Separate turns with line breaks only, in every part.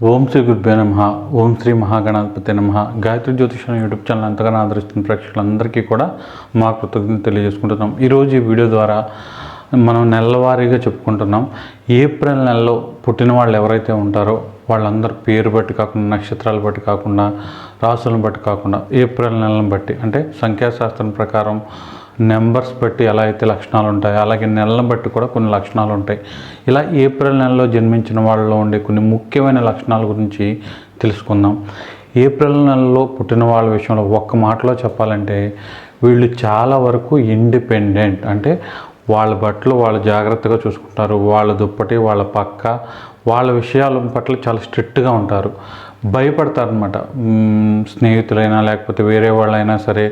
ఓం శ్రీ గురుభ్యో నమ ఓం శ్రీ మహాగణాధిపతి నమ. గాయత్రి జ్యోతిషం యూట్యూబ్ ఛానల్ ఎంతగానో ఆదరిస్తున్న ప్రేక్షకులందరికీ కూడా మా కృతజ్ఞత తెలియజేసుకుంటున్నాం. ఈరోజు ఈ వీడియో ద్వారా మనం నెలవారీగా చెప్పుకుంటున్నాం. ఏప్రిల్ నెలలో పుట్టిన వాళ్ళు ఎవరైతే ఉంటారో వాళ్ళందరూ పేరు బట్టి కాకుండా నక్షత్రాలు బట్టి కాకుండా రాసులను బట్టి కాకుండా ఏప్రిల్ నెలను బట్టి అంటే సంఖ్యాశాస్త్రం ప్రకారం నెంబర్స్ బట్టి ఎలా అయితే లక్షణాలు ఉంటాయి అలాగే నెలలను బట్టి కూడా కొన్ని లక్షణాలు ఉంటాయి. ఇలా ఏప్రిల్ నెలలో జన్మించిన వాళ్ళలో ఉండే కొన్ని ముఖ్యమైన లక్షణాల గురించి తెలుసుకుందాం. ఏప్రిల్ నెలలో పుట్టిన వాళ్ళ విషయంలో ఒక్క మాటలో చెప్పాలంటే వీళ్ళు చాలా వరకు ఇండిపెండెంట్. అంటే వాళ్ళ బట్టలు వాళ్ళు జాగ్రత్తగా చూసుకుంటారు. వాళ్ళ దుప్పటి వాళ్ళ పక్క వాళ్ళ విషయాల పట్ల చాలా స్ట్రిక్ట్గా ఉంటారు. భయపడతారనమాట స్నేహితులైనా లేకపోతే వేరే వాళ్ళైనా సరే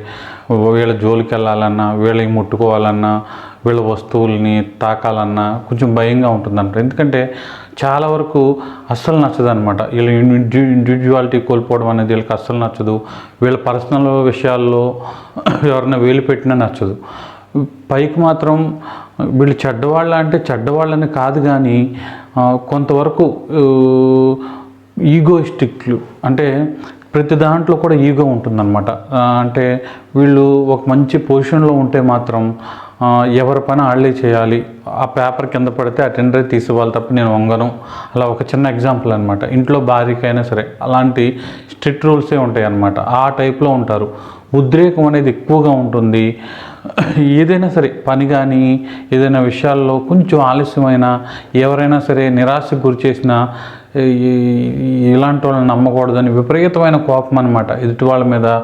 వీళ్ళ జోలికి వెళ్ళాలన్నా వీళ్ళకి ముట్టుకోవాలన్నా వీళ్ళ వస్తువుల్ని తాకాలన్నా కొంచెం భయంగా ఉంటుందంట ఎందుకంటే చాలా వరకు అస్సలు నచ్చదు అనమాట వీళ్ళ ఇండివిజువాలిటీ కోల్పోవడం అనేది వీళ్ళకి అస్సలు నచ్చదు. వీళ్ళ పర్సనల్ విషయాల్లో ఎవరైనా వేలు పెట్టినా నచ్చదు. పైకి మాత్రం వీళ్ళు చెడ్డవాళ్ళ అంటే చెడ్డవాళ్ళని కాదు కానీ కొంతవరకు ఈగోయిస్టిక్లు. అంటే ప్రతి దాంట్లో కూడా ఈగో ఉంటుందన్నమాట. అంటే వీళ్ళు ఒక మంచి పొజిషన్లో ఉంటే మాత్రం ఎవరి పని వాళ్ళే చేయాలి. ఆ పేపర్ కింద పడితే అటెండరే టెండర్ తప్ప నేను వంగను. అలా ఒక చిన్న ఎగ్జాంపుల్ అనమాట ఇంట్లో భార్యకైనా సరే అలాంటి స్ట్రిక్ట్ రూల్సే ఉంటాయి అన్నమాట ఆ టైప్లో ఉంటారు. ఉద్రేకం అనేది ఎక్కువగా ఉంటుంది. ఏదైనా సరే పని కానీ ఏదైనా విషయాల్లో కొంచెం ఆలస్యమైన ఎవరైనా సరే నిరాశకు గురి చేసినా ఇలాంటి వాళ్ళని నమ్మకూడదని విపరీతమైన కోపం అనమాట ఎదుటి వాళ్ళ మీద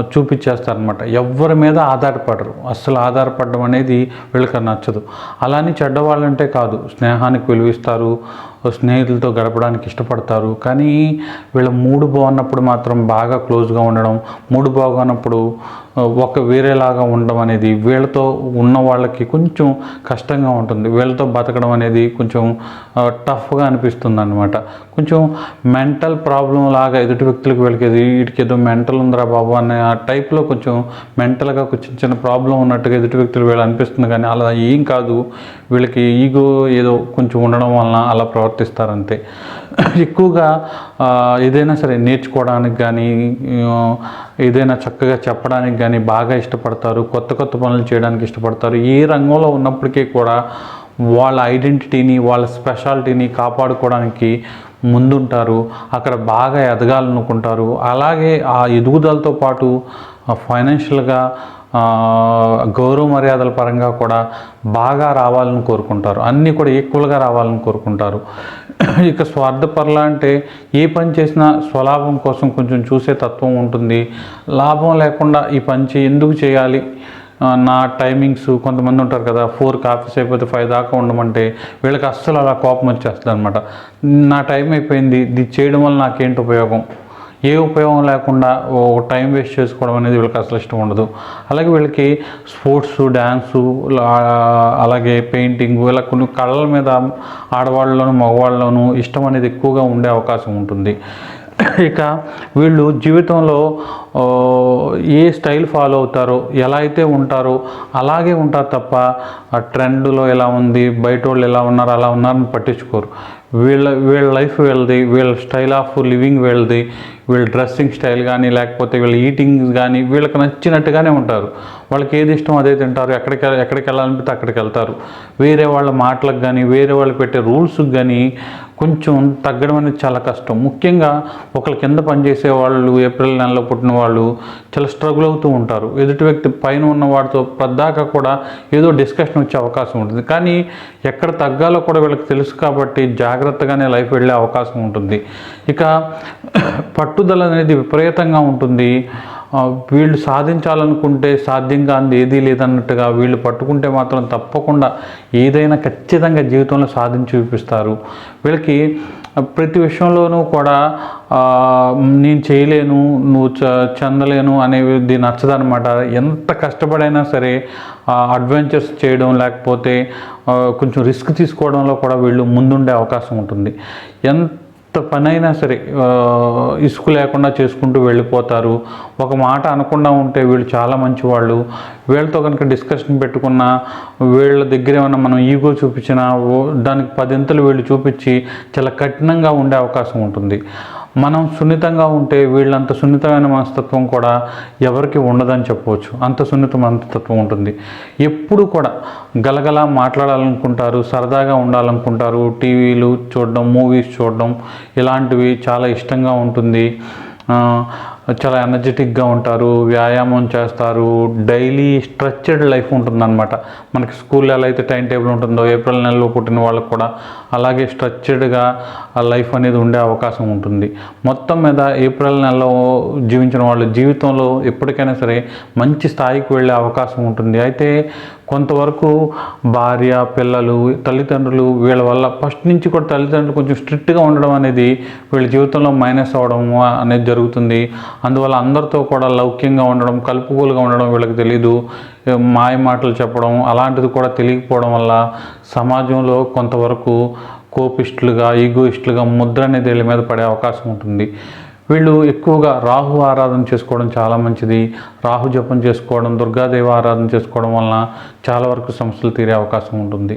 చూపించేస్తారనమాట ఎవరి మీద ఆధారపడరు. అస్సలు ఆధారపడడం అనేది వీళ్ళకి నచ్చదు. అలానే చెడ్డవాళ్ళంటే కాదు. స్నేహానికి విలువిస్తారు. స్నేహితులతో గడపడానికి ఇష్టపడతారు. కానీ వీళ్ళ మూడు బాగున్నప్పుడు మాత్రం బాగా క్లోజ్గా ఉండడం మూడు బాగున్నప్పుడు ఒక వేరేలాగా ఉండడం అనేది వీళ్ళతో ఉన్న వాళ్ళకి కొంచెం కష్టంగా ఉంటుంది. వీళ్ళతో బతకడం అనేది కొంచెం టఫ్గా అనిపిస్తుంది అనమాట కొంచెం మెంటల్ ప్రాబ్లం లాగా ఎదుటి వ్యక్తులకు వీళ్ళకి ఇది వీటికి ఏదో మెంటల్ ఉందిరా బాబు అనే ఆ టైప్లో కొంచెం మెంటల్గా కొంచెం చిన్న ప్రాబ్లం ఉన్నట్టుగా ఎదుటి వ్యక్తులు వీళ్ళు అనిపిస్తుంది. కానీ అలా ఏం కాదు. వీళ్ళకి ఈగో ఏదో కొంచెం ఉండడం వలన అలా ప్రవర్తిస్తారంతే. ఎక్కువగా ఏదైనా సరే నేర్చుకోవడానికి కానీ ఏదైనా చక్కగా చెప్పడానికి కానీ బాగా ఇష్టపడతారు కొత్త కొత్త పనులు చేయడానికి ఇష్టపడతారు. ఏ రంగంలో ఉన్నప్పటికీ కూడా వాళ్ళ ఐడెంటిటీని వాళ్ళ స్పెషాలిటీని కాపాడుకోవడానికి ముందుంటారు. అక్కడ బాగా ఎదగాలనుకుంటారు. అలాగే ఆ ఎదుగుదలతో పాటు ఫైనాన్షియల్గా గౌరవ మర్యాదల పరంగా కూడా బాగా రావాలని కోరుకుంటారు. అన్నీ కూడా ఈక్వల్గా రావాలని కోరుకుంటారు. ఇక స్వార్థపరల అంటే ఏ పని చేసినా స్వలాభం కోసం కొంచెం చూసే తత్వం ఉంటుంది. లాభం లేకుండా ఈ పని చే ఎందుకు చేయాలి? నా టైమింగ్స్ కొంతమంది ఉంటారు కదా ఫోర్కి ఆఫీస్ అయిపోతే ఫైవ్ దాకా ఉండమంటే వీళ్ళకి అస్సలు అలా కోపం వచ్చేస్తుంది అనమాట నా టైం అయిపోయింది ఇది చేయడం వల్ల నాకేంటి ఉపయోగం? ఏ ఉపయోగం లేకుండా టైం వేస్ట్ చేసుకోవడం అనేది వీళ్ళకి అసలు ఇష్టం ఉండదు. అలాగే వీళ్ళకి స్పోర్ట్స్ డ్యాన్సు అలాగే పెయింటింగ్ ఇలా కొన్ని కళల మీద ఆడవాళ్ళలోను మగవాళ్ళలోనూ ఇష్టం అనేది ఎక్కువగా ఉండే అవకాశం ఉంటుంది. ఇక వీళ్ళు జీవితంలో ఏ స్టైల్ ఫాలో అవుతారో ఎలా అయితే ఉంటారో అలాగే ఉంటారు తప్ప ఆ ట్రెండ్లో ఎలా ఉంది బయట వాళ్ళు ఎలా ఉన్నారు అలా ఉన్నారని పట్టించుకోరు. వీళ్ళ వీళ్ళ లైఫ్ వీళ్ళది వీళ్ళ స్టైల్ ఆఫ్ లివింగ్ వీళ్ళది వీళ్ళ డ్రెస్సింగ్ స్టైల్ కానీ లేకపోతే వీళ్ళ ఈటింగ్ కానీ వీళ్ళకి నచ్చినట్టుగానే ఉంటారు. వాళ్ళకి ఏది ఇష్టం అదే తింటారు. ఎక్కడికి ఎక్కడికి వెళ్ళాలనిపితే అక్కడికి వెళ్తారు. వేరే వాళ్ళ మాటలకు కానీ వేరే వాళ్ళు పెట్టే రూల్స్కి కానీ కొంచెం తగ్గడం అనేది చాలా కష్టం. ముఖ్యంగా ఒకరి కింద పనిచేసే వాళ్ళు ఏప్రిల్ నెలలో పుట్టిన వాళ్ళు చాలా స్ట్రగుల్ అవుతూ ఉంటారు. ఎదుటి వ్యక్తి పైన ఉన్న వాడితో పద్దాకా కూడా ఏదో డిస్కషన్ వచ్చే అవకాశం ఉంటుంది. కానీ ఎక్కడ తగ్గాలో కూడా వీళ్ళకి తెలుసు కాబట్టి జాగ్రత్తగానే లైఫ్ వెళ్ళే అవకాశం ఉంటుంది. ఇక పట్టుదల అనేది విపరీతంగా ఉంటుంది. వీళ్ళు సాధించాలనుకుంటే సాధ్యం కానిది ఏదీ లేదన్నట్టుగా వీళ్ళు పట్టుకుంటే మాత్రం తప్పకుండా ఏదైనా ఖచ్చితంగా జీవితంలో సాధించి చూపిస్తారు. వీళ్ళకి ప్రతి విషయంలోనూ కూడా నేను చేయలేను నువ్వు చ చెందలేను అనేది నచ్చదనమాట ఎంత కష్టపడైనా సరే అడ్వెంచర్స్ చేయడం లేకపోతే కొంచెం రిస్క్ తీసుకోవడంలో కూడా వీళ్ళు ముందుండే అవకాశం ఉంటుంది. ఎంత ఎంత పనైనా సరే ఇసుకు లేకుండా చేసుకుంటూ వెళ్ళిపోతారు. ఒక మాట అనకుండా ఉంటే వీళ్ళు చాలా మంచివాళ్ళు. వీళ్ళతో కనుక డిస్కషన్ పెట్టుకున్నా వీళ్ళ దగ్గర ఏమైనా మనం ఈగో చూపించినా దానికి పదింతలు వీళ్ళు చూపించి చాలా కఠినంగా ఉండే అవకాశం ఉంటుంది. మనం సున్నితంగా ఉంటే వీళ్ళంత సున్నితమైన మనస్తత్వం కూడా ఎవరికి ఉండదని చెప్పవచ్చు. అంత సున్నిత మనస్తత్వం ఉంటుంది. ఎప్పుడు కూడా గలగల మాట్లాడాలనుకుంటారు సరదాగా ఉండాలనుకుంటారు. టీవీలు చూడడం మూవీస్ చూడడం ఇలాంటివి చాలా ఇష్టంగా ఉంటుంది. చాలా ఎనర్జెటిక్గా ఉంటారు వ్యాయామం చేస్తారు డైలీ స్ట్రక్చర్డ్ లైఫ్ ఉంటుందన్నమాట. మనకి స్కూల్లో ఎలా అయితే టైం టేబుల్ ఉంటుందో ఏప్రిల్ నెలలో పుట్టిన వాళ్ళకు కూడా అలాగే స్ట్రక్చర్డ్గా ఆ లైఫ్ అనేది ఉండే అవకాశం ఉంటుంది. మొత్తం మీద ఏప్రిల్ నెలలో జీవించిన వాళ్ళు జీవితంలో ఎప్పటికైనా సరే మంచి స్థాయికి వెళ్ళే అవకాశం ఉంటుంది. అయితే కొంతవరకు భార్య పిల్లలు తల్లిదండ్రులు వీళ్ళ వల్ల ఫస్ట్ నుంచి కూడా తల్లిదండ్రులు కొంచెం స్ట్రిక్ట్గా ఉండడం అనేది వీళ్ళ జీవితంలో మైనస్ అవ్వడం అనేది జరుగుతుంది. అందువల్ల అందరితో కూడా లౌక్యంగా ఉండడం కలుపుకోలుగా ఉండడం వీళ్ళకి తెలీదు. మాయ మాటలు చెప్పడం అలాంటిది కూడా తెలియకపోవడం వల్ల సమాజంలో కొంతవరకు కోపిస్టులుగా ఈగోయిస్టులుగా ముద్ర అనేది వీళ్ళ మీద పడే అవకాశం ఉంటుంది. వీళ్ళు ఎక్కువగా రాహు ఆరాధన చేసుకోవడం చాలా మంచిది. రాహు జపం చేసుకోవడం దుర్గాదేవి ఆరాధన చేసుకోవడం వలన చాలా వరకు సమస్యలు తీరే అవకాశం ఉంటుంది.